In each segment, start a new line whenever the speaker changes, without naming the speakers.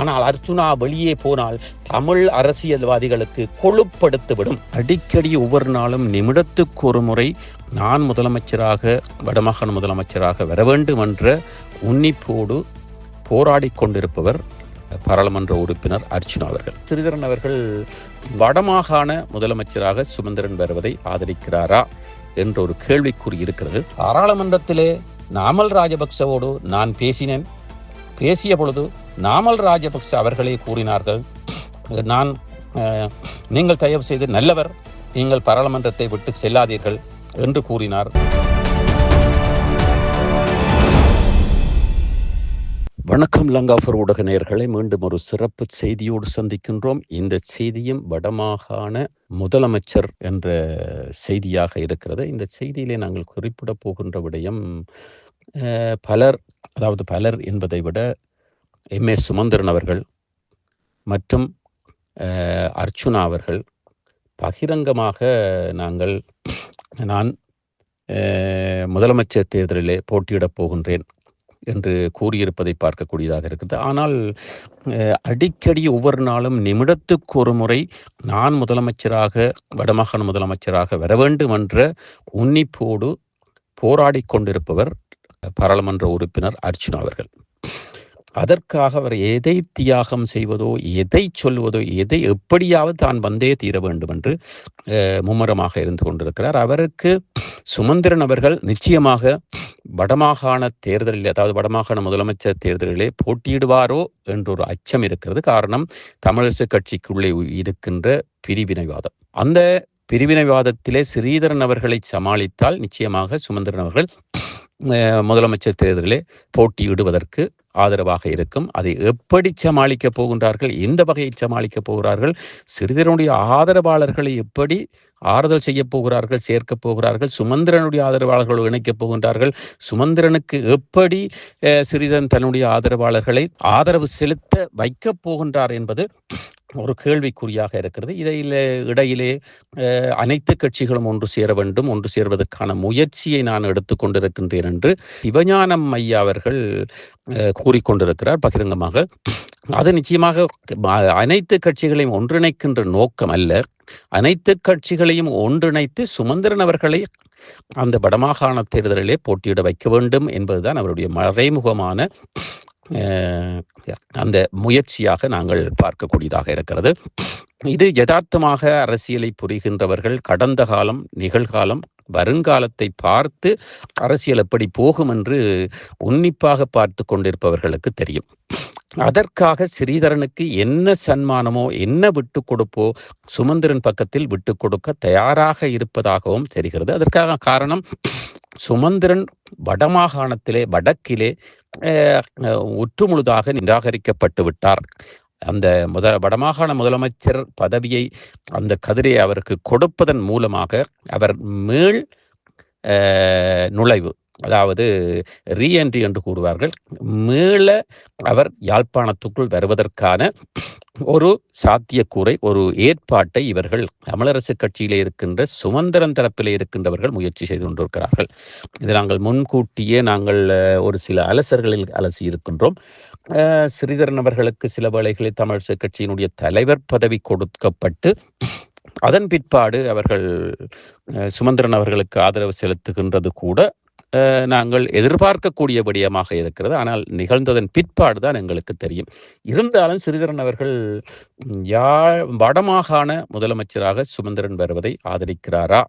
ஆனால் அர்ச்சுனா வெளியே போனால் தமிழ் அரசியல்வாதிகளுக்கு கொழுப்படுத்திவிடும். அடிக்கடி ஒவ்வொரு நாளும் நிமிடத்துக்கு ஒரு முறை நான் முதலமைச்சராக வடமாகாண முதலமைச்சராக வர வேண்டும் என்ற உன்னிப்போடு போராடி கொண்டிருப்பவர் பாராளுமன்ற உறுப்பினர் அர்ச்சுனா அவர்கள். ஸ்ரீதரன் அவர்கள் வடமாகாண முதலமைச்சராக சுமந்திரன் வருவதை ஆதரிக்கிறாரா என்ற ஒரு கேள்விக்குறி இருக்கிறது. பாராளுமன்றத்திலே நாமல் ராஜபக்சவோடு நான் பேசினேன். பேசிய பொழுது நாமல் ராஜபக்ச அவர்களே கூறினார்கள் நான் நீங்கள் தயவு செய்து நல்லவர் நீங்கள் பாராளுமன்றத்தை விட்டு செல்லாதீர்கள் என்று கூறினார். வணக்கம் லங்காஃபர் ஊடக நேர்களை மீண்டும் ஒரு சிறப்பு செய்தியோடு சந்திக்கின்றோம். இந்த செய்தியும் வடமாகாண முதலமைச்சர் என்ற செய்தியாக இருக்கிறது. இந்த செய்தியிலே நாங்கள் குறிப்பிட போகின்ற விடயம் பலர் அதாவது பலர் என்பதை விட எம். ஏ சுமந்திரன் அவர்கள் மற்றும் அர்ச்சுனா அவர்கள் பகிரங்கமாக நாங்கள் நான் முதலமைச்சர் தேர்தலிலே போட்டியிடப் போகின்றேன் என்று கூறியிருப்பதை பார்க்கக்கூடியதாக இருக்கிறது ஆனால் அடிக்கடி ஒவ்வொரு நாளும் நிமிடத்துக்கு ஒரு முறை நான் முதலமைச்சராக வடமாகாண முதலமைச்சராக வர வேண்டும் என்ற உன்னிப்போடு போராடி கொண்டிருப்பவர் பாராளுமன்ற உறுப்பினர் அர்ச்சுனா அவர்கள். அதற்காக அவர் எதை தியாகம் செய்வதோ எதை சொல்வதோ எதை எப்படியாவது தான் வந்தே தீர வேண்டும் என்று மும்முரமாக இருந்து கொண்டிருக்கிறார். அவருக்கு சுமந்திரன் அவர்கள் நிச்சயமாக வடமாகாண தேர்தலில் அதாவது வடமாகாண முதலமைச்சர் தேர்தலிலே போட்டியிடுவாரோ என்ற ஒரு அச்சம் இருக்கிறது. காரணம் தமிழரசு கட்சிக்குள்ளே இருக்கின்ற பிரிவினைவாதம். அந்த பிரிவினைவாதத்திலே ஸ்ரீதரன் அவர்களை சமாளித்தால் நிச்சயமாக சுமந்திரன் அவர்கள் முதலமைச்சர் தேர்தலிலே போட்டியிடுவதற்கு ஆதரவாக இருக்கும். அதை எப்படி சமாளிக்கப் போகின்றார்கள்? எந்த வகையில் சமாளிக்கப் போகிறார்கள்? சிறிதரனுடைய ஆதரவாளர்களை எப்படி ஆறுதல் செய்ய போகிறார்கள்? சேர்க்கப் போகிறார்கள்? சுமந்திரனுடைய ஆதரவாளர்களோடு இணைக்கப் போகின்றார்கள்? சுமந்திரனுக்கு எப்படி சிறிதன் தன்னுடைய ஆதரவாளர்களை ஆதரவு செலுத்த வைக்கப் போகின்றார் என்பது ஒரு கேள்விக்குறியாக இருக்கிறது. இதில் இடையிலே அனைத்து கட்சிகளும் ஒன்று சேர வேண்டும் ஒன்று சேர்வதற்கான முயற்சியை நான் எடுத்துக்கொண்டிருக்கின்றேன் என்று சிவஞானம் ஐயா அவர்கள் கூறிக்கொண்டிருக்கிறார் பகிரங்கமாக. அது நிச்சயமாக அனைத்து கட்சிகளையும் ஒன்றிணைக்கின்ற நோக்கம் அல்ல. அனைத்து கட்சிகளையும் ஒன்றிணைத்து சுமந்திரன் அவர்களை அந்த வடமாகாண தேர்தலிலே போட்டியிட வைக்க வேண்டும் என்பதுதான் அவருடைய மறைமுகமான அந்த முயற்சியாக நாங்கள் பார்க்கக்கூடியதாக இருக்கிறது. இது யதார்த்தமாக அரசியலை புரிகின்றவர்கள் கடந்த காலம் நிகழ்காலம் வருங்காலத்தை பார்த்து அரசியல் எப்படி போகும் என்று உன்னிப்பாக பார்த்து கொண்டிருப்பவர்களுக்கு தெரியும். அதற்காக ஸ்ரீதரனுக்கு என்ன சன்மானமோ என்ன விட்டு கொடுப்போ சுமந்திரன் பக்கத்தில் விட்டு கொடுக்க தயாராக இருப்பதாகவும் தெரிகிறது. அதற்காக காரணம் சுமந்திரன் வடமாகாணத்திலே வடக்கிலே ஒற்றுமுழுதாக நிராகரிக்கப்பட்டு விட்டார். அந்த முத வடமாகாண முதலமைச்சர் பதவியை அந்த கதிரை அவருக்கு கொடுப்பதன் மூலமாக அவர் மேல் நுழைவு. அதாவது ரீஎன்ட்ரி என்று கூறுவார்கள். மீள அவர் யாழ்ப்பாணத்துக்குள் வருவதற்கான ஒரு சாத்தியக்கூறை ஒரு ஏற்பாட்டை இவர்கள் தமிழரசு கட்சியிலே இருக்கின்ற சுமந்திரன் தரப்பிலே இருக்கின்றவர்கள் முயற்சி செய்து கொண்டிருக்கிறார்கள். இது நாங்கள் முன்கூட்டியே நாங்கள் ஒரு சில அலசர்களில் அலசி இருக்கின்றோம். சிறிதரன் ஸ்ரீதரன் அவர்களுக்கு சில வேளைகளில் தமிழரசு கட்சியினுடைய தலைவர் பதவி கொடுக்கப்பட்டு அதன் பிற்பாடு அவர்கள் சுமந்திரன் அவர்களுக்கு ஆதரவு செலுத்துகின்றது கூட நாங்கள் எதிர்பார்க்கக்கூடிய விடயமாக இருக்கிறது. ஆனால் நிகழ்ந்ததன் பிற்பாடு தான் எங்களுக்கு தெரியும். இருந்தாலும் ஸ்ரீதரன் அவர்கள் யாழ் வடமாகாண முதலமைச்சராக சுமந்திரன் வருவதை ஆதரிக்கிறாரா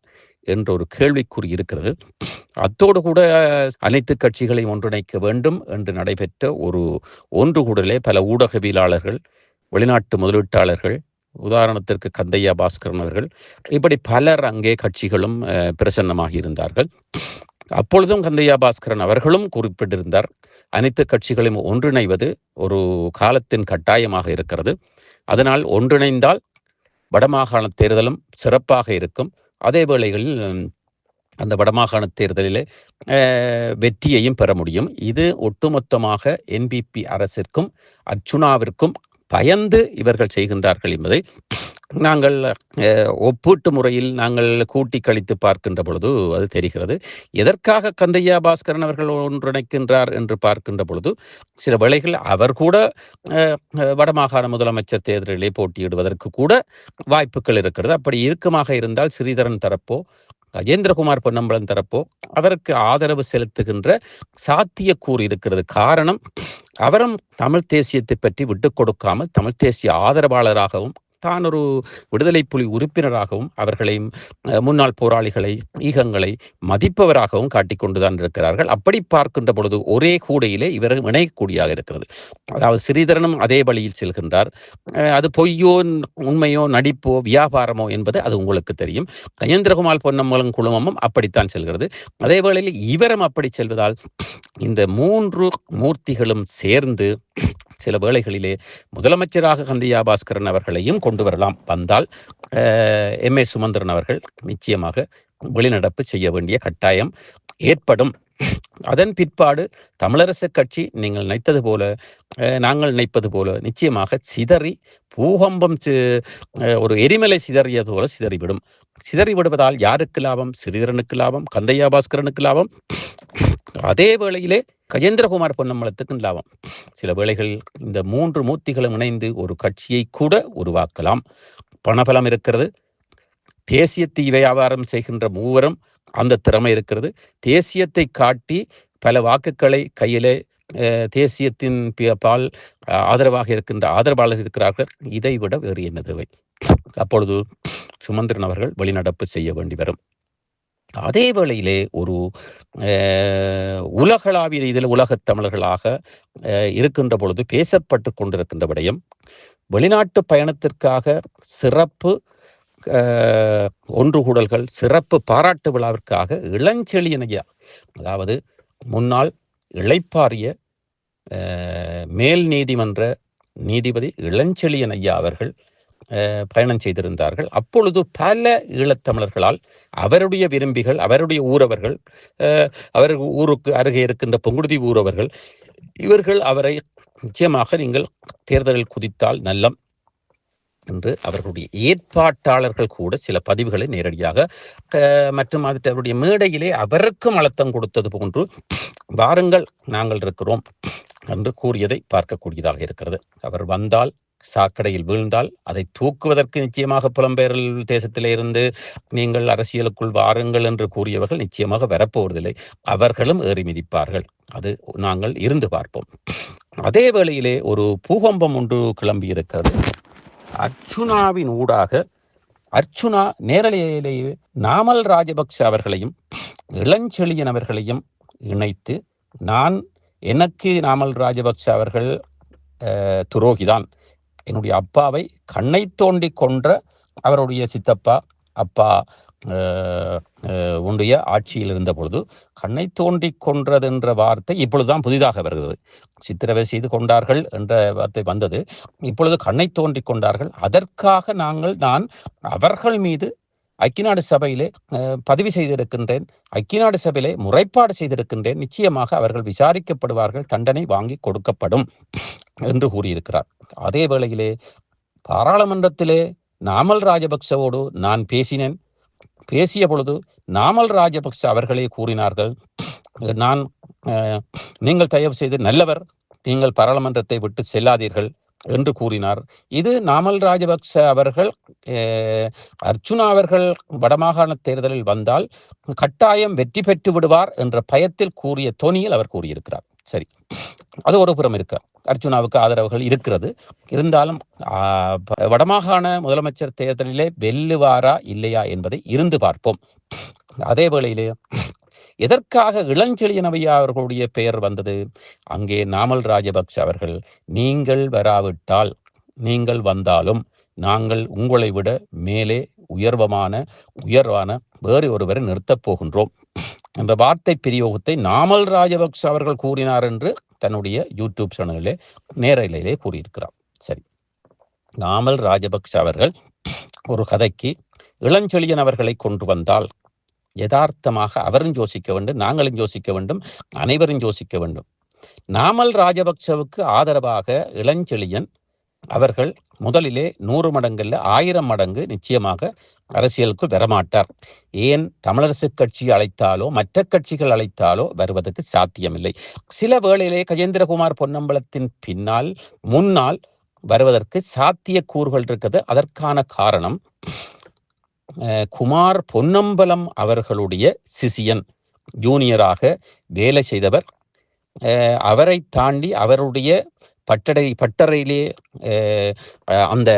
என்ற ஒரு கேள்விக்குறி இருக்கிறது. அத்தோடு கூட அனைத்து கட்சிகளையும் ஒன்றிணைக்க வேண்டும் என்று நடைபெற்ற ஒரு ஒன்று கூடலே பல ஊடகவியலாளர்கள் வெளிநாட்டு முதலீட்டாளர்கள் உதாரணத்திற்கு கந்தையா பாஸ்கரன் அவர்கள் இப்படி பலர் அங்கே கட்சிகளும் பிரசன்னமாக இருந்தார்கள். அப்பொழுதும் கந்தையா பாஸ்கரன் அவர்களும் குறிப்பிட்டிருந்தார் அனைத்து கட்சிகளையும் ஒன்றிணைவது ஒரு காலத்தின் கட்டாயமாக இருக்கிறது. அதனால் ஒன்றிணைந்தால் வடமாகாண தேர்தலும் சிறப்பாக இருக்கும். அதே வேளைகளில் அந்த வடமாகாண தேர்தலிலே வெற்றியையும் பெற முடியும். இது ஒட்டுமொத்தமாக என்பிபி அரசிற்கும் அர்ச்சுனாவிற்கும் பயந்து இவர்கள் செய்கின்றார்கள் என்பதை நாங்கள் ஒப்பீட்டு முறையில் நாங்கள் கூட்டி கழித்து பார்க்கின்ற பொழுது அது தெரிகிறது. எதற்காக கந்தையா பாஸ்கரன் அவர்கள் ஒன்றிணைக்கின்றார் என்று பார்க்கின்ற பொழுது சில வேளைகள் அவர் கூட வடமாகாண முதலமைச்சர் தேர்தலிலே போட்டியிடுவதற்கு கூட வாய்ப்புகள் இருக்கிறது. அப்படி இறுக்கமாக இருந்தால் ஸ்ரீதரன் தரப்போ கஜேந்திரகுமார் பொன்னம்பலம் தரப்போ அவருக்கு ஆதரவு செலுத்துகின்ற சாத்தியக்கூறு இருக்கிறது. காரணம் அவரும் தமிழ் தேசியத்தை பற்றி விட்டு கொடுக்காமல் தமிழ் தேசிய ஆதரவாளராகவும் தான் ஒரு விடுதலை புலி உறுப்பினராகவும் அவர்களை முன்னாள் போராளிகளை ஈகங்களை மதிப்பவராகவும் காட்டிக்கொண்டுதான் இருக்கிறார்கள். அப்படி பார்க்கின்ற பொழுது ஒரே கூடையிலே இவர் இணையக்கூடியாக இருக்கிறது. அதாவது ஸ்ரீதரனும் அதே வழியில் செல்கின்றார். அது பொய்யோ உண்மையோ நடிப்போ வியாபாரமோ என்பது அது உங்களுக்கு தெரியும். கஜேந்திரகுமார் பொன்னம்மலும் குழுமமும் அப்படித்தான் செல்கிறது. அதே வேளையில் இவரும் அப்படி செல்வதால் இந்த மூன்று மூர்த்திகளும் சேர்ந்து சில வேளைகளிலே முதலமைச்சராக கந்தியா பாஸ்கரன் அவர்களையும் கொண்டு வரலாம் வந்தால் எம். ஏ. சுமந்திரன் அவர்கள் நிச்சயமாக வெளிநடப்பு செய்ய வேண்டிய கட்டாயம் ஏற்படும். அதன் பிற்பாடு தமிழரசு கட்சி நீங்கள் நினைத்தது போல நாங்கள் நினைப்பது போல நிச்சயமாக சிதறி பூகம்பம் ஒரு எரிமலை சிதறியது போல சிதறிவிடும். சிதறி விடுவதால் யாருக்கு லாபம்? சிறிதரனுக்கு லாபம்? கந்தையா பாஸ்கரனுக்கு லாபம்? அதே வேளையிலே கஜேந்திரகுமார் பொன்னம்பலத்துக்கும் லாபம். சில வேளைகள் இந்த மூன்று மூர்த்திகளும் இணைந்து ஒரு கட்சியை கூட உருவாக்கலாம். பணபலம் இருக்கிறது. தேசியத்தை வியாபாரம் செய்கின்ற மூவரும் அந்த திறமை இருக்கிறது. தேசியத்தை காட்டி பல வாக்குகளை கையிலே தேசியத்தின் பால் ஆதரவாக இருக்கின்ற ஆதரவாளர் இருக்கிறார்கள். இதை விட வேறு என்ன தேவை அப்பொழுது சுமந்திரன் அவர்கள் வெளிநடப்பு செய்ய வேண்டி வரும். அதே வேளையிலே ஒரு உலகளாவிய இதில் உலகத் தமிழர்களாக இருக்கின்ற பொழுது பேசப்பட்டு கொண்டிருக்கின்ற விடயம் வெளிநாட்டு பயணத்திற்காக சிறப்பு ஒன்று கூடல்கள் சிறப்பு பாராட்டு விழாவிற்காக இளஞ்செழியனையா அதாவது முன்னாள் இழைப்பாரிய மேல் நீதிமன்ற நீதிபதி இளஞ்செழியன் ஐயா அவர்கள் பயணம் செய்திருந்தார்கள். அப்பொழுது பல ஈழத்தமிழர்களால் அவருடைய விரும்பிகள் அவருடைய ஊரவர்கள் அவர் ஊருக்கு அருகே இருக்கின்ற பொங்குடுதி ஊரவர்கள் இவர்கள் அவரை நிச்சயமாக நீங்கள் தேர்தலில் குதித்தால் நல்லம் என்று அவர்களுடைய ஏற்பாட்டாளர்கள் கூட சில பதிவுகளை நேரடியாக மற்றும் அவருடைய மேடையிலே அவருக்கும் அழுத்தம் கொடுத்தது போன்று வாருங்கள் நாங்கள் இருக்கிறோம் என்று கூறியதை பார்க்கக்கூடியதாக இருக்கிறது. அவர் வந்தால் சாக்கடையில் வீழ்ந்தால் அதை தூக்குவதற்கு நிச்சயமாக புலம்பெயரல் தேசத்திலே இருந்து நீங்கள் அரசியலுக்குள் வாருங்கள் என்று கூறியவர்கள் நிச்சயமாக வரப்போவதில்லை. அவர்களும் ஏறி மிதிப்பார்கள். அது நாங்கள் இருந்து பார்ப்போம். அதே வேளையிலே ஒரு பூகம்பம் ஒன்று கிளம்பி இருக்கிறது அர்ச்சுனாவின் ஊடாக அர்ச்சுனா நேரலையிலேயே நாமல் ராஜபக்ஷ அவர்களையும் இளஞ்செழியன் அவர்களையும் இணைத்து நான் எனக்கு நாமல் ராஜபக்ஷ அவர்கள் துரோகிதான். என்னுடைய அப்பாவை கண்ணை தோண்டி கொன்ற அவருடைய சித்தப்பா அப்பா உடைய ஆட்சியில் இருந்த பொழுது கண்ணை தோண்டி கொன்றது என்ற வார்த்தை இப்பொழுதுதான் புதிதாக வருகிறது. சித்திரவை செய்து கொண்டார்கள் என்ற வார்த்தை வந்தது. இப்பொழுது கண்ணை தோண்டி கொண்டார்கள். அதற்காக நாங்கள் நான் அவர்கள் மீது ஐக்கியநாடு சபையிலே பதிவு செய்திருக்கின்றேன். ஐக்கியநாடு சபையிலே முறைப்பாடு செய்திருக்கின்றேன். நிச்சயமாக அவர்கள் விசாரிக்கப்படுவார்கள். தண்டனை வாங்கி கொடுக்கப்படும். என்று கூறியிருக்கிறார். அதே வேளையிலே பாராளுமன்றத்திலே நாமல் ராஜபக்சவோடு நான் பேசினேன். பேசிய பொழுது நாமல் ராஜபக்ச அவர்களே கூறினார்கள் நான் நீங்கள் தயவு செய்து நல்லவர் நீங்கள் பாராளுமன்றத்தை விட்டு செல்லாதீர்கள் என்று கூறினார். இது நாமல் ராஜபக்ச அவர்கள் அர்ச்சுனா அவர்கள் வடமாகாண தேர்தலில் வந்தால் கட்டாயம் வெற்றி பெற்று விடுவார் என்ற பயத்தில் கூறிய தொனியில் அவர் கூறியிருக்கிறார். சரி. அது ஒரு புறம் இருக்க. அர்ஜுனாவுக்கு ஆதரவுகள் இருக்கிறது. இருந்தாலும் வடமாகாண முதலமைச்சர் தேர்தலிலே வெல்லுவாரா இல்லையா என்பதை இருந்து பார்ப்போம். அதே வேளையிலே எதற்காக இளஞ்செழியனவையா அவர்களுடைய பெயர் வந்தது? அங்கே நாமல் ராஜபக்ஷ அவர்கள் நீங்கள் வராவிட்டால் நீங்கள் வந்தாலும் நாங்கள் உங்களை விட மேலே உயர்வமான உயர்வான வேறு ஒருவரை நிறுத்தப் போகின்றோம். என்ற வார்த்தை பிரியோகத்தை நாமல் ராஜபக்ஷ அவர்கள் கூறினார் என்று தன்னுடைய யூடியூப் சேனலிலே நேரலையிலே கூறியிருக்கிறார். சரி. நாமல் ராஜபக்ஷ அவர்கள் ஒரு கதைக்கு இளஞ்செழியன் அவர்களை கொண்டு வந்தால் யதார்த்தமாக அவரும் யோசிக்க வேண்டும் நாங்களும் யோசிக்க வேண்டும் அனைவரும் யோசிக்க வேண்டும். நாமல் ராஜபக்சவுக்கு ஆதரவாக இளஞ்செழியன் அவர்கள் முதலிலே நூறு மடங்கள்ல ஆயிரம் மடங்கு நிச்சயமாக அரசியலுக்கு வரமாட்டார். ஏன் தமிழரசு கட்சி அழைத்தாலோ மற்ற கட்சிகள் அழைத்தாலோ வருவதற்கு சாத்தியமில்லை. சில வேளையிலே கஜேந்திரகுமார் பொன்னம்பலத்தின் பின்னால் முன்னால் வருவதற்கு சாத்திய கூறுகள் இருக்கிறது அதற்கான காரணம் குமார் பொன்னம்பலம் அவர்களுடைய சிசியன் ஜூனியராக வேலை செய்தவர். அவரை தாண்டி அவருடைய பட்டடை பட்டறையிலே அந்த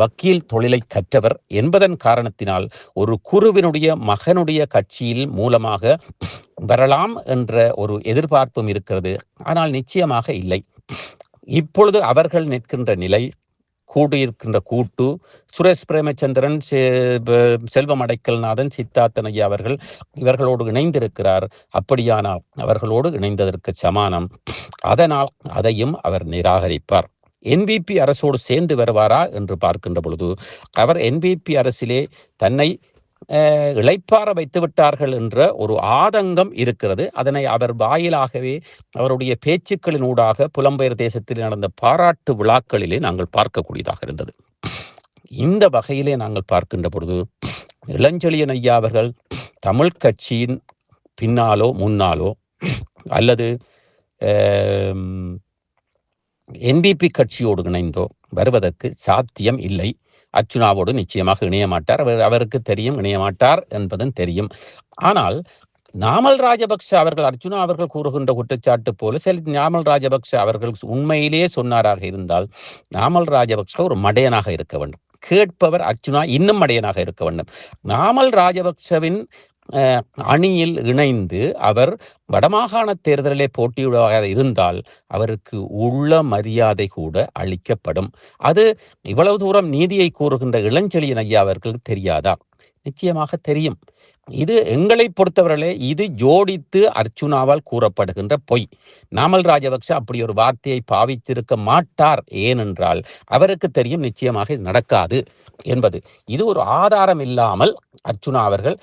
வக்கீல் தொழிலை கற்றவர் என்பதன் காரணத்தினால் ஒரு குருவினுடைய மகனுடைய கட்சியில் மூலமாக வரலாம் என்ற ஒரு எதிர்பார்ப்பும் இருக்கிறது. ஆனால் நிச்சயமாக இல்லை. இப்பொழுது அவர்கள் நிற்கின்ற நிலை கூடியிருக்கின்ற கூட்டு சுரேஷ் பிரேமச்சந்திரன் செல்வம் அடைக்கல்நாதன் சித்தார்த்தன் ஐயா அவர்கள் இவர்களோடு இணைந்திருக்கிறார். அப்படியானால் அவர்களோடு இணைந்ததற்கு சமானம். அதனால் அதையும் அவர் நிராகரிப்பார். என்பிபி அரசோடு சேர்ந்து வருவாரா என்று பார்க்கின்ற பொழுது அவர் என்பிபி அரசிலே தன்னை இழைப்பார வைத்து விட்டார்கள் என்ற ஒரு ஆதங்கம் இருக்கிறது. அதனை அவர் வாயிலாகவே அவருடைய பேச்சுக்களின் ஊடாக புலம்பெயர் தேசத்தில் நடந்த பாராட்டு விழாக்களிலே நாங்கள் பார்க்கக்கூடியதாக இருந்தது. இந்த வகையிலே நாங்கள் பார்க்கின்ற பொழுது இளஞ்செழியன் ஐயா அவர்கள் தமிழ் கட்சியின் பின்னாலோ முன்னாலோ அல்லது என்பிபி கட்சியோடு இணைந்தோ வருவதற்கு சாத்தியம் இல்லை. அர்ச்சுனாவோடு நிச்சயமாக இணைய மாட்டார் அவர் அவருக்கு தெரியும் இணைய மாட்டார் என்பதும் தெரியும். ஆனால் நாமல் ராஜபக்ஷ அவர்கள் அர்ஜுனா அவர்கள் கூறுகின்ற குற்றச்சாட்டு போல சில நாமல் ராஜபக்ஷ அவர்கள் உண்மையிலேயே சொன்னாராக இருந்தால் நாமல் ராஜபக்ஷ ஒரு மடையனாக இருக்க வேண்டும். கேட்பவர் அர்ச்சுனா இன்னும் மடையனாக இருக்க வேண்டும். நாமல் ராஜபக்சவின் அணியில் இணைந்து அவர் வடமாகாண தேர்தலிலே போட்டியிடுவதாக இருந்தால் அவருக்கு உள்ள மரியாதை கூட அளிக்கப்படும். அது இவ்வளவு தூரம் நீதியை கூறுகின்ற இளஞ்செழியன் ஐயா அவர்களுக்கு தெரியாதா? நிச்சயமாக தெரியும். இது எங்களை பொறுத்தவரையிலே இது ஜோடித்து அர்ச்சுனாவால் கூறப்படுகின்ற பொய். நாமல் ராஜபக்ச அப்படி ஒரு வார்த்தையை பாவித்திருக்க மாட்டார். ஏனென்றால் அவருக்கு தெரியும் நிச்சயமாக இது நடக்காது என்பது. இது ஒரு ஆதாரம் இல்லாமல் அர்ச்சுனா அவர்கள்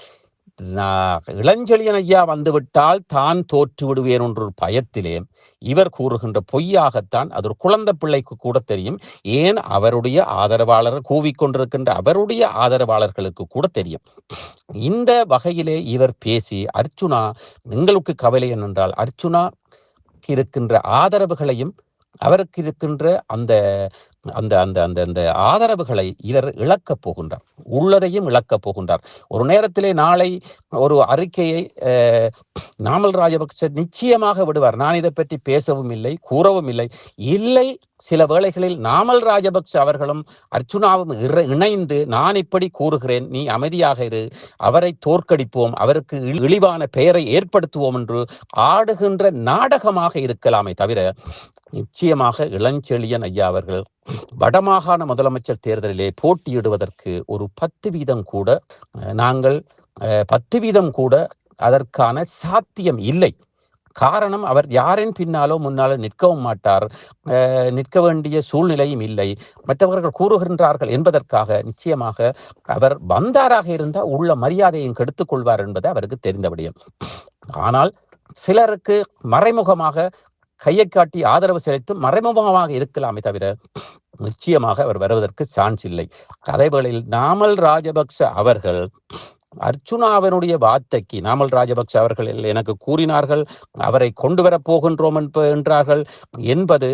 இளஞ்செழியன் ஐயா வந்துவிட்டால் தான் தோற்று விடுவேன் என்ற பயத்திலே இவர் கூறுகின்ற பொய்யாகத்தான் அது ஒரு குழந்தை பிள்ளைக்கு கூட தெரியும். ஏன்? அவருடைய ஆதரவாளர் கூவிக்கொண்டிருக்கின்ற அவருடைய ஆதரவாளர்களுக்கு கூட தெரியும். இந்த வகையிலே இவர் பேசி அர்ச்சுனா எங்களுக்கு கவலை என்னென்றால் அர்ச்சுனா இருக்கின்ற ஆதரவுகளையும் அவருக்கு இருக்கின்ற அந்த அந்த அந்த அந்த அந்த ஆதரவுகளை இவர் இழக்கப் போகின்றார். உள்ளதையும் இழக்கப் போகின்றார். ஒரு நேரத்திலே நாளை ஒரு அறிக்கையை நாமல் ராஜபக்ச நிச்சயமாக விடுவார். நான் இதை பற்றி பேசவும் இல்லை கூறவும் இல்லை. இல்லை சில வேளைகளில் நாமல் ராஜபக்ச அவர்களும் அர்ச்சுனாவும் இணைந்து நான் இப்படி கூறுகிறேன் நீ அமைதியாக இரு அவரை தோற்கடிப்போம் அவருக்கு இழிவான பெயரை ஏற்படுத்துவோம் என்று ஆடுகின்ற நாடகமாக இருக்கலாமே தவிர நிச்சயமாக இளஞ்செழியன் ஐயா அவர்கள் வடமாகாண முதலமைச்சர் தேர்தலிலே போட்டியிடுவதற்கு ஒரு பத்து வீதம் கூட நாங்கள் பத்து வீதம் கூட அதற்கான சாத்தியம் இல்லை. காரணம் அவர் யாரின் பின்னாலோ முன்னாலோ நிற்கவும் மாட்டார். நிற்க வேண்டிய சூழ்நிலையும் இல்லை. மற்றவர்கள் கூறுகின்றார்கள் என்பதற்காக நிச்சயமாக அவர் வந்தாராக இருந்தால் உள்ள மரியாதையும் கெடுத்துக் கொள்வார் என்பது அவருக்கு தெரிந்த விடயம். ஆனால் சிலருக்கு மறைமுகமாக கையை காட்டி ஆதரவு செலுத்தும் மறைமுகமாக இருக்கலாமே தவிர நிச்சயமாக அவர் வருவதற்கு சான்ஸ் இல்லை. கதைகளில் நாமல் ராஜபக்ச அவர்கள் அர்ச்சுனாவினுடைய வார்த்தைக்கு நாமல் ராஜபக்ச அவர்கள் எனக்கு கூறினார்கள் அவரை கொண்டு வரப் போகின்றோம் என்றார்கள் என்பது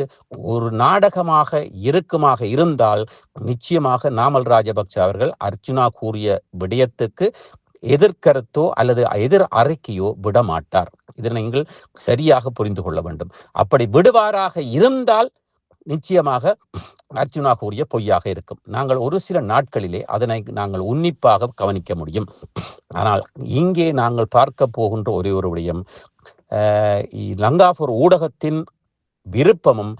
ஒரு நாடகமாக இருக்குமாக இருந்தால் நிச்சயமாக நாமல் ராஜபக்ச அவர்கள் அர்ச்சுனா கூறிய விடயத்துக்கு எதிர்கருத்தோ அல்லது எதிர் அறிக்கையோ விடமாட்டார். இதை நீங்கள் சரியாக புரிந்து கொள்ள வேண்டும். அப்படி விடுவாராக இருந்தால் நிச்சயமாக அர்ஜுனா கூறிய பொய்யாக இருக்கும். நாங்கள் ஒரு சில நாட்களிலே அதனை நாங்கள் உன்னிப்பாக கவனிக்க முடியும். ஆனால் இங்கே நாங்கள் பார்க்க போகின்ற ஒரே ஒரு விடயம் லங்காபூர் ஊடகத்தின் விருப்பமும்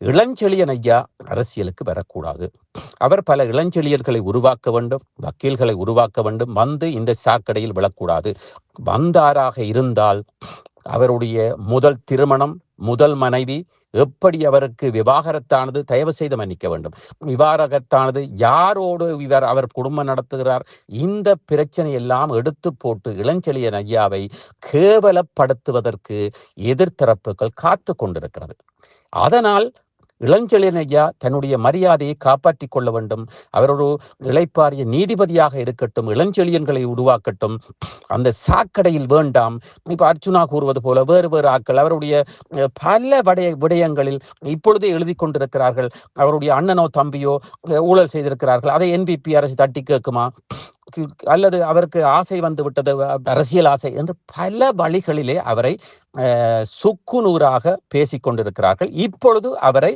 இளஞ்செழியன் ஐயா அரசியலுக்கு வரக்கூடாது. அவர் பல இளஞ்செழியர்களை உருவாக்க வேண்டும் வக்கீல்களை உருவாக்க வேண்டும் வந்து இந்த சாக்கடையில் விழக்கூடாது. வந்தாராக இருந்தால் அவருடைய முதல் திருமணம் முதல் மனைவி எப்படி அவருக்கு விவாகரத்தானது தயவு செய்து மன்னிக்க வேண்டும். விவாகரத்தானது யாரோடு இவர் அவர் குடும்பம் நடத்துகிறார்? இந்த பிரச்சனை எல்லாம் எடுத்து போட்டு இளஞ்செழியன் ஐயாவை கேவலப்படுத்துவதற்கு எதிர்த்தரப்புகள் காத்து கொண்டிருக்கிறது. அதனால் இளஞ்செழியன் ஐயா தன்னுடைய மரியாதையை காப்பாற்றிக் கொள்ள வேண்டும். அவர் ஒரு இழைப்பாரிய நீதிபதியாக இருக்கட்டும் இளஞ்செழியன்களை உருவாக்கட்டும். அந்த சாக்கடையில் வேண்டாம். இப்ப அர்ச்சுனா கூறுவது போல வேறு வேறு ஆட்கள் அவருடைய பல வடைய விடயங்களில் இப்பொழுதே எழுதி கொண்டிருக்கிறார்கள். அவருடைய அண்ணனோ தம்பியோ ஊழல் செய்திருக்கிறார்கள். அதை என்பிபி அரசு தட்டி கேட்குமா? அல்லது அவருக்கு ஆசை வந்து விட்டது அரசியல் ஆசை என்று பல வழிகளிலே அவரை சுக்குநூறாக பேசிக் கொண்டிருக்கிறார்கள் இப்பொழுது அவரை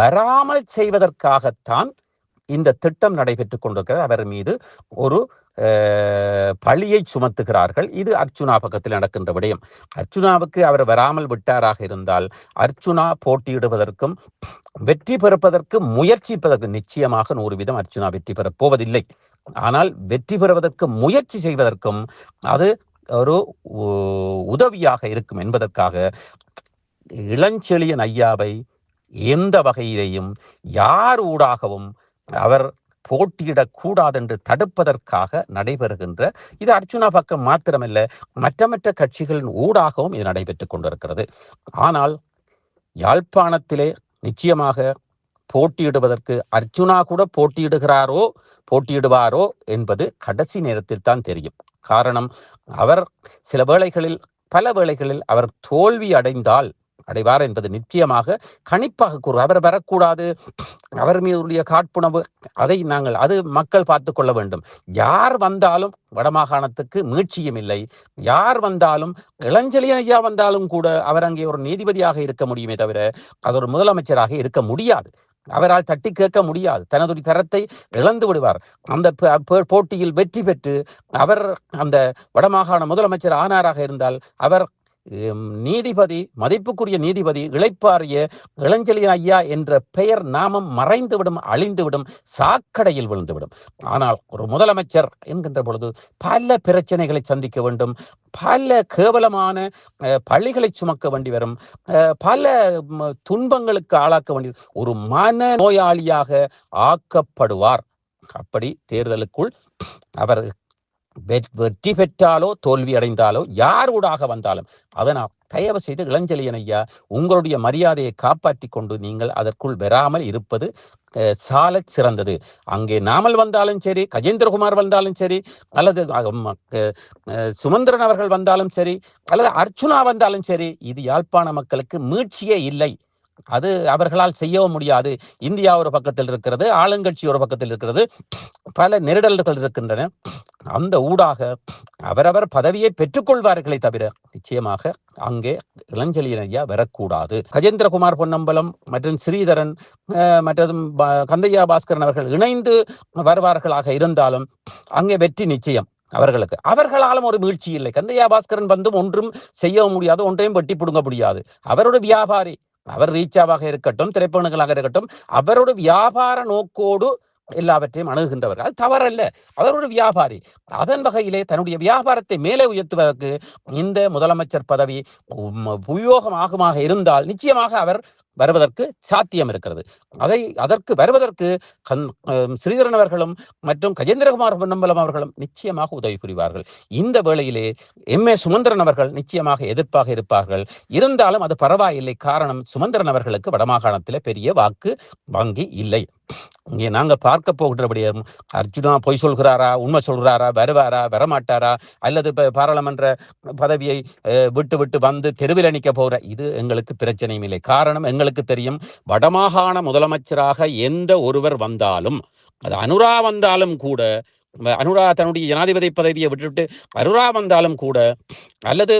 வராமல் செய்வதற்காகத்தான் இந்த திட்டம் நடைபெற்றுக் கொண்டிருக்கிறது. அவர் மீது ஒரு பழியை சுமத்துகிறார்கள். இது அர்ச்சுனா பக்கத்தில் நடக்கின்ற விடயம். அர்ச்சுனாவுக்கு அவர் வராமல் விட்டாராக இருந்தால் அர்ச்சுனா போட்டியிடுவதற்கும் வெற்றி பெறுப்பதற்கு முயற்சிப்பதற்கு நிச்சயமாக நூறு வீதம் அர்ச்சுனா வெற்றி பெறப் போவதில்லை. ஆனால் வெற்றி பெறுவதற்கு முயற்சி செய்வதற்கும் அது ஒரு உ- உதவியாக இருக்கும் என்பதற்காக இளஞ்செழியன் ஐயாவை எந்த வகையிலேயும் யார் ஊடாகவும் அவர் போட்டியிடக்கூடாது என்று தடுப்பதற்காக நடைபெறுகின்ற இது அர்ச்சுனா பக்கம் மாத்திரமல்ல மற்ற மற்ற கட்சிகளின் ஊடாகவும் இது நடைபெற்றுக் கொண்டிருக்கிறது. ஆனால் யாழ்ப்பாணத்திலே நிச்சயமாக போட்டியிடுவதற்கு அர்ஜுனா கூட போட்டியிடுகிறாரோ போட்டியிடுவாரோ என்பது கடைசி நேரத்தில் தான் தெரியும். காரணம் அவர் சில வேளைகளில் பல வேளைகளில் அவர் தோல்வி அடைந்தால் அடைவார் என்பது நிச்சயமாக கணிப்பாக கூறு அவர் வரக்கூடாது அவர் மீதுடைய காட்புணவு அதை நாங்கள் அது மக்கள் பார்த்து கொள்ள வேண்டும். யார் வந்தாலும் வடமாகாணத்துக்கு மீட்சியும் இல்லை. யார் வந்தாலும் இளஞ்செழியன் ஐயா வந்தாலும் கூட அவர் அங்கே ஒரு நீதிபதியாக இருக்க முடியுமே தவிர அது ஒரு முதலமைச்சராக இருக்க முடியாது. அவரால் தட்டி கேட்க முடியாது. தனது தரத்தை இழந்து விடுவார். அந்த போட்டியில் வெற்றி பெற்று அவர் அந்த வடமாகாண முதலமைச்சர் ஆனாராக இருந்தால் அவர் நீதிபதி மதிப்புக்குரிய நீதிபதி இளைப்பாறிய இளஞ்செழியன் ஐயா என்ற பெயர் நாமம் மறைந்துவிடும் அழிந்துவிடும் சாக்கடையில் விழுந்துவிடும். ஆனால் ஒரு முதலமைச்சர் என்கின்ற பொழுது பல பிரச்சனைகளை சந்திக்க வேண்டும் பல கேவலமான அஹ், சுமக்க வேண்டி வரும் பல துன்பங்களுக்கு ஆளாக்க வேண்டி ஒரு மன நோயாளியாக ஆக்கப்படுவார். அப்படி தேர்தலுக்குள் அவர் வெற்றி பெற்றாலோ தோல்வி அடைந்தாலோ யார் ஊடாக வந்தாலும் அதனால் தயவு செய்து இளஞ்செழியன் ஐயா உங்களுடைய மரியாதையை காப்பாற்றி கொண்டு நீங்கள் அதற்குள் வராமல் இருப்பது சால சாலச் சிறந்தது. அங்கே நாமல் வந்தாலும் சரி கஜேந்திரகுமார் வந்தாலும் சரி அல்லது ம- சுமந்திரன் அவர்கள் வந்தாலும் சரி அல்லது அர்ச்சுனா வந்தாலும் சரி இது யாழ்ப்பாண மக்களுக்கு மீட்சியே இல்லை. அது அவர்களால் செய்யவும் முடியாது. இந்தியா ஒரு பக்கத்தில் இருக்கிறது ஆளுங்கட்சி ஒரு பக்கத்தில் இருக்கிறது பல நெருடல்கள் இருக்கின்றன. அந்த ஊடாக அவரவர் பதவியை பெற்றுக்கொள்வார்களே தவிர நிச்சயமாக அங்கே இளஞ்செழியன் ஐயா வரக்கூடாது. கஜேந்திரகுமார் பொன்னம்பலம் மற்றும் ஸ்ரீதரன் அஹ், மற்றதும் கந்தையா பாஸ்கரன் அவர்கள் இணைந்து வருவார்களாக இருந்தாலும் அங்கே வெற்றி நிச்சயம் அவர்களுக்கு. அவர்களாலும் ஒரு மீழ்ச்சி இல்லை. கந்தையா பாஸ்கரன் வந்தும் ஒன்றும் செய்ய முடியாது ஒன்றையும் வெட்டி பிடுங்க முடியாது. அவரோட வியாபாரி அவர் ரீச்சாவாக இருக்கட்டும் திரைப்படங்களாக இருக்கட்டும் அவரோட வியாபார நோக்கோடு எல்லாவற்றையும் அணுகுகின்றவர்கள் அது தவறல்ல. அவர் ஒரு வியாபாரி. அதன் வகையிலே தன்னுடைய வியாபாரத்தை மேலே உயர்த்துவதற்கு இந்த முதலமைச்சர் பதவி உம், இருந்தால் நிச்சயமாக அவர் வருவதற்கு சாத்தியம் இருக்கிறது. அதை அதற்கு வருவதற்கு கந் அஹ் ஸ்ரீதரன் அவர்களும் மற்றும் கஜேந்திரகுமார் பொன்னம்பலம் அவர்களும் நிச்சயமாக உதவி புரிவார்கள். இந்த வேளையிலே எம் ஏ சுமந்திரன் அவர்கள் நிச்சயமாக எதிர்ப்பாக இருப்பார்கள். இருந்தாலும் அது பரவாயில்லை. காரணம் சுமந்திரன் அவர்களுக்கு வடமாகாணத்தில் பெரிய வாக்கு வங்கி இல்லை. இங்கே நாங்கள் பார்க்க போகின்றபடியும் அர்ஜுனா பொய் சொல்கிறாரா உண்மை சொல்கிறாரா வருவாரா வரமாட்டாரா அல்லது இப்போ பாராளுமன்ற பதவியை அஹ், விட்டு விட்டு வந்து தெருவில் நிற்க போகிற இது எங்களுக்கு பிரச்சனையும் இல்லை. காரணம் எங்களுக்கு தெரியும் வடமாகாண முதலமைச்சராக எந்த ஒருவர் வந்தாலும் அது அனுரா வந்தாலும் கூட அனுரா தன்னுடைய ஜனாதிபதி பதவியை விட்டுவிட்டு அருரா வந்தாலும் கூட அல்லது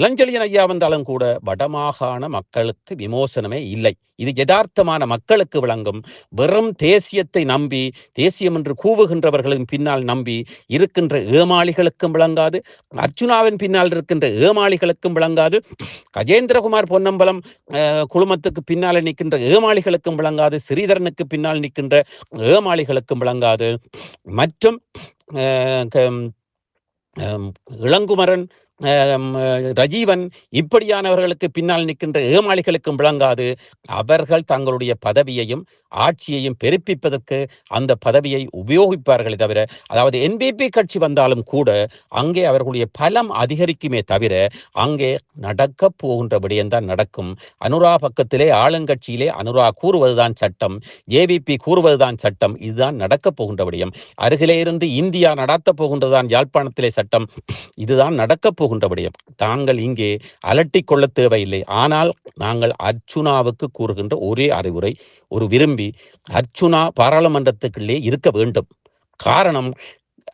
இளஞ்செழியன் ஐயா வந்தாலும் கூட வடமாகாண மக்களுக்கு விமோசனமே இல்லை. இது யதார்த்தமான மக்களுக்கு விளங்கும். வெறும் தேசியத்தை நம்பி தேசியம் என்று கூவுகின்றவர்களின் பின்னால் நம்பி இருக்கின்ற ஏமாளிகளுக்கும் விளங்காது. அர்ச்சுனாவின் பின்னால் இருக்கின்ற ஏமாளிகளுக்கும் விளங்காது. கஜேந்திரகுமார் பொன்னம்பலம் குழுமத்துக்கு பின்னால் நிற்கின்ற ஏமாளிகளுக்கும் விளங்காது. ஸ்ரீதரனுக்கு பின்னால் நிற்கின்ற ஏமாளிகளுக்கும் விளங்காது. மற்றும் இளங்குமரன் ரஜீவன் இப்படியானவர்களுக்கு பின்னால் நிற்கின்ற ஏமாளிகளுக்கும் விளங்காது. அவர்கள் தங்களுடைய பதவியையும் ஆட்சியையும் பெருப்பிப்பதற்கு அந்த பதவியை உபயோகிப்பார்களே தவிர அதாவது என்பிபி கட்சி வந்தாலும் கூட அங்கே அவர்களுடைய பலம் அதிகரிக்குமே தவிர அங்கே நடக்க போகின்ற விடயம்தான் நடக்கும். அனுரா பக்கத்திலே ஆளுங்கட்சியிலே அனுரா கூறுவதுதான் சட்டம் ஏவிபி கூறுவதுதான் சட்டம் இதுதான் நடக்கப் போகின்ற விடயம். அருகிலே இருந்து இந்தியா நடத்த போகின்றதுதான் யாழ்ப்பாணத்திலே சட்டம் இதுதான் நடக்கப் போகின்ற தாங்கள் இங்கே அலட்டிக் கொள்ள தேவையில்லை. ஆனால் நாங்கள் அர்ச்சுனாவுக்கு கூறுகின்ற ஒரே அறிவுரை ஒரு விரும்பி அர்ச்சுனா பாராளுமன்றத்துக்குள்ளே இருக்க வேண்டும். காரணம்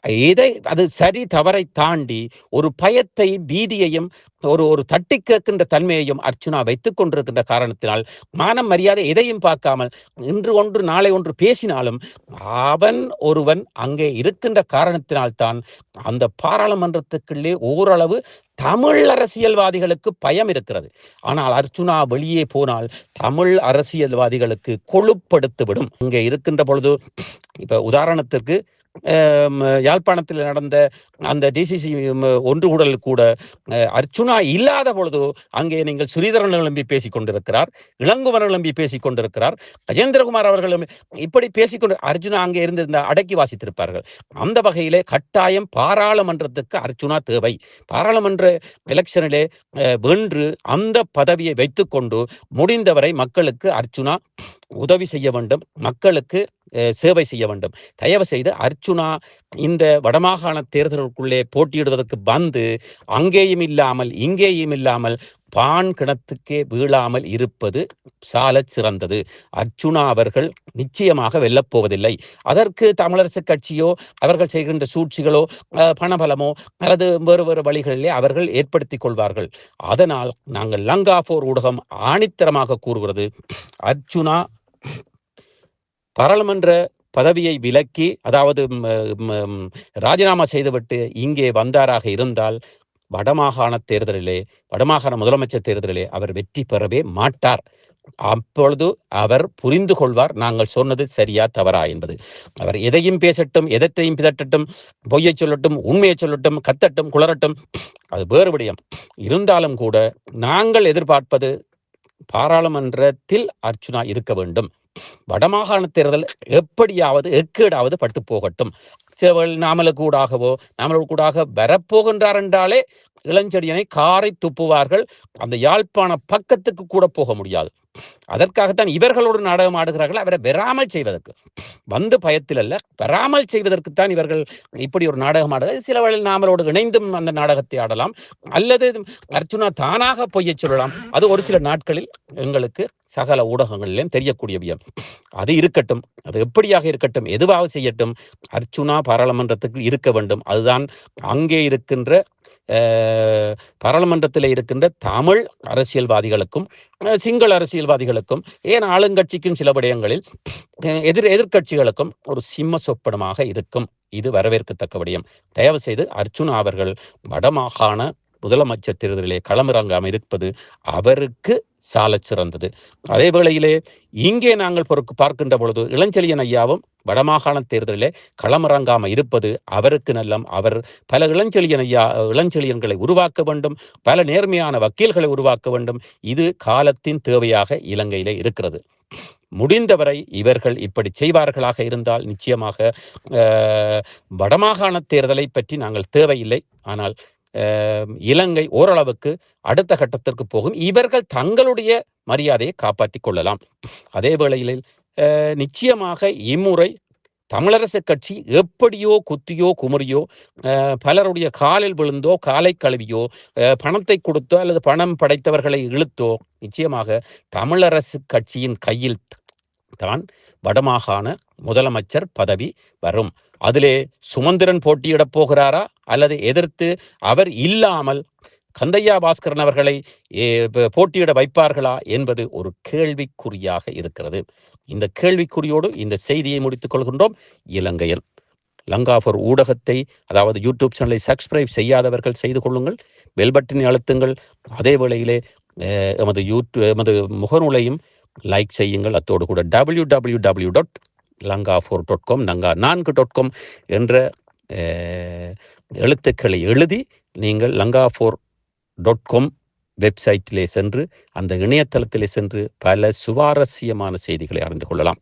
எதை அது சரி தவறை தாண்டி ஒரு பயத்தை பீதியையும் ஒரு ஒரு தட்டி கேட்கின்ற தன்மையையும் அர்ச்சுனா வைத்துக் கொண்டிருக்கின்ற காரணத்தினால் மானம் மரியாதை எதையும் பார்க்காமல் இன்று ஒன்று நாளை ஒன்று பேசினாலும் அவன் ஒருவன் அங்கே இருக்கின்ற காரணத்தினால்தான் அந்த பாராளுமன்றத்துக்குள்ளே ஓரளவு தமிழ் அரசியல்வாதிகளுக்கு பயம் இருக்கிறது. ஆனால் அர்ச்சுனா வெளியே போனால் தமிழ் அரசியல்வாதிகளுக்கு கொழுப்படுத்திவிடும் இங்கே இருக்கின்ற பொழுது இப்போ உதாரணத்திற்கு யாழ்ப்பாணத்தில் நடந்த அந்த டிசிசி ஒன்று கூடல் கூட அர்ச்சுனா இல்லாத பொழுது அங்கே நீங்கள் ஸ்ரீதரன் எழும்பி பேசிக் கொண்டிருக்கிறார் இளங்குவன் எழும்பி பேசிக் கொண்டிருக்கிறார் அஜேந்திரகுமார் அவர்கள் இப்படி பேசிக்கொண்டு அர்ஜுனா அங்கே இருந்திருந்த அடக்கி வாசித்திருப்பார்கள். அந்த வகையிலே கட்டாயம் பாராளுமன்றத்துக்கு அர்ச்சுனா தேவை. பாராளுமன்ற எலெக்ஷனிலே வென்று அந்த பதவியை வைத்துக்கொண்டு முடிந்தவரை மக்களுக்கு அர்ச்சுனா உதவி செய்ய வேண்டும். மக்களுக்கு சேவை செய்ய வேண்டும். தயவு செய்து அர்ச்சுனா இந்த வடமாகாண தேர்தலுக்குள்ளே போட்டியிடுவதற்கு வந்து அங்கேயும் இல்லாமல் இங்கேயும் இல்லாமல் பான் கிணத்துக்கே வீழாமல் இருப்பது சால சிறந்தது. அர்ச்சுனா அவர்கள் நிச்சயமாக வெல்லப்போவதில்லை. அதற்கு தமிழரசு கட்சியோ அவர்கள் செய்கின்ற சூழ்ச்சிகளோ பணபலமோ அல்லது வேறு வேறு வழிகளிலே அவர்கள் ஏற்படுத்திக் கொள்வார்கள். அதனால் நாங்கள் லங்காபோர் ஊடகம் ஆணித்தரமாக கூறுகிறது. அர்ச்சுனா பாராளுமன்ற பதவியை விலக்கி அதாவது ராஜினாமா செய்துவிட்டு இங்கே வந்தாராக இருந்தால் வடமாகாண தேர்தலிலே வடமாகாண முதலமைச்சர் தேர்தலிலே அவர் வெற்றி பெறவே மாட்டார். அப்பொழுது அவர் புரிந்து கொள்வார் நாங்கள் சொன்னது சரியா தவறா என்பது. அவர் எதையும் பேசட்டும் எதத்தையும் பிதட்டட்டும் பொய்யை சொல்லட்டும் உண்மையை சொல்லட்டும் கத்தட்டும் குளரட்டும் அது வேறு விடயம். இருந்தாலும் கூட நாங்கள் எதிர்பார்ப்பது பாராளுமன்றத்தில் அர்ச்சுனா இருக்க வேண்டும். வடமாகாண தேர்தல் எப்படியாவது எக்கேடாவது படுத்து போகட்டும். சிலவர்கள் நாமலுக்கூடாகவோ நாமலுக்கூடாக வரப்போகின்றார் என்றாலே இளஞ்செடியனை காரை துப்புவார்கள். அந்த யாழ்ப்பாண பக்கத்துக்கு கூட போக முடியாது. அதற்காகத்தான் இவர்களோடு நாடகம் ஆடுகிறார்கள். அவரை பெறாமல் செய்வதற்கு. வந்து பயத்தில் அல்ல பெறாமல் செய்வதற்குத்தான் இவர்கள் இப்படி ஒரு நாடகம் ஆடுகிறது சில வேளையில் நாமளோடு இணைந்தும் அந்த நாடகத்தை ஆடலாம். அல்லது அர்ச்சுனா தானாக பொய்ய சொல்லலாம். அது ஒரு சில நாட்களில் எங்களுக்கு சகல ஊடகங்களிலும் தெரியக்கூடிய வியம் அது இருக்கட்டும் அது எப்படியாக இருக்கட்டும் எதுவாக செய்யட்டும் அர்ச்சுனா பாராளுமன்றத்துக்கு இருக்க வேண்டும். அதுதான் அங்கே இருக்கின்ற பாராளுமன்றத்தில் இருக்கின்ற தமிழ் அரசியல்வாதிகளுக்கும் சிங்கள அரசியல்வாதிகளுக்கும் ஏன் ஆளுங்கட்சிக்கும் சில விடயங்களில் எதிர் எதிர்கட்சிகளுக்கும் ஒரு சிம்ம சொப்பனமாக இருக்கும். இது வரவேற்கத்தக்க விடயம். தயவு செய்து அர்ச்சுனா அவர்கள் வடமாகாண முதலமைச்சர் தேர்தலிலே களமிறங்காமல் இருப்பது அவருக்கு சால சிறந்தது. அதே வேளையிலே இங்கே நாங்கள் பொறுக்கு பார்க்கின்ற பொழுது இளஞ்செழியன் ஐயாவும் வடமாகாண தேர்தலிலே களமிறங்காமல் இருப்பது அவருக்கு நல்லம். அவர் பல இளஞ்செழியன் ஐயா இளஞ்செழியன்களை உருவாக்க வேண்டும். பல நேர்மையான வக்கீல்களை உருவாக்க வேண்டும். இது காலத்தின் தேவையாக இலங்கையிலே இருக்கிறது. முடிந்தவரை இவர்கள் இப்படி செய்வார்களாக இருந்தால் நிச்சயமாக வடமாகாண தேர்தலை பற்றி நாங்கள் தேவையில்லை. ஆனால் இலங்கை ஓரளவுக்கு அடுத்த கட்டத்திற்கு போகும். இவர்கள் தங்களுடைய மரியாதையை காப்பாற்றி கொள்ளலாம். அதே வேளையில் நிச்சயமாக இம்முறை தமிழரசு கட்சி எப்படியோ குத்தியோ குமரியோ பலருடைய காலில் விழுந்தோ காலை கழுவியோ பணத்தை கொடுத்தோ அல்லது பணம் படைத்தவர்களை இழுத்தோ நிச்சயமாக தமிழரசு கட்சியின் கையில் தான் வடமாகாண முதலமைச்சர் பதவி வரும். அதிலே சுமந்திரன் போட்டியிடப் போகிறாரா? அல்லது எதிர்த்து அவர் இல்லாமல் கந்தையா பாஸ்கரன் அவர்களை போட்டியிட வைப்பார்களா என்பது ஒரு கேள்விக்குறியாக இருக்கிறது. இந்த கேள்விக்குறியோடு இந்த செய்தியை முடித்துக் கொள்கின்றோம். இலங்கையன் லங்காஃபர் ஊடகத்தை அதாவது யூடியூப் சேனலை சப்ஸ்கிரைப் செய்யாதவர்கள் செய்து கொள்ளுங்கள். பெல்பட்டினை அழுத்துங்கள். அதே வேளையிலே எமது யூடியூப் எமது முகநூலையும் லைக் செய்யுங்கள். அத்தோடு கூட W W W dot Lanka four dot com Nanga நான்கு டாட் காம் என்ற எழுத்துக்களை எழுதி நீங்கள் லங்கா ஃபோர் டாட் காம் வெப்சைட்டிலே சென்று அந்த இணையதளத்திலே சென்று பல சுவாரஸ்யமான செய்திகளை அறிந்து கொள்ளலாம்.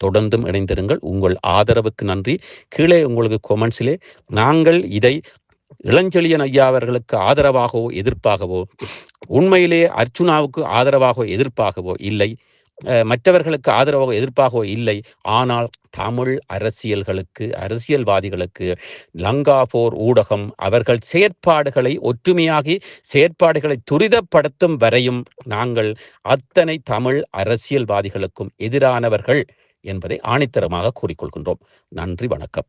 தொடர்ந்தும் இணைந்திருங்கள். உங்கள் ஆதரவுக்கு நன்றி. கீழே உங்களுக்கு கொமெண்ட்ஸிலே நாங்கள் இதை இளஞ்செழியன் ஐயா அவர்களுக்கு ஆதரவாகவோ எதிர்ப்பாகவோ உண்மையிலே அர்ச்சுனாவுக்கு ஆதரவாகவோ எதிர்ப்பாகவோ இல்லை. மற்றவர்களுக்கு ஆதரவாகவோ எதிர்ப்பாகவோ இல்லை. ஆனால் தமிழ் அரசியல்களுக்கு அரசியல்வாதிகளுக்கு லங்கா போர் ஊடகம் அவர்கள் செயற்பாடுகளை ஒற்றுமையாகி செயற்பாடுகளை துரிதப்படுத்தும் வரையும் நாங்கள் அத்தனை தமிழ் அரசியல்வாதிகளுக்கும் எதிரானவர்கள் என்பதை ஆணித்தரமாக கூறிக்கொள்கின்றோம். நன்றி வணக்கம்.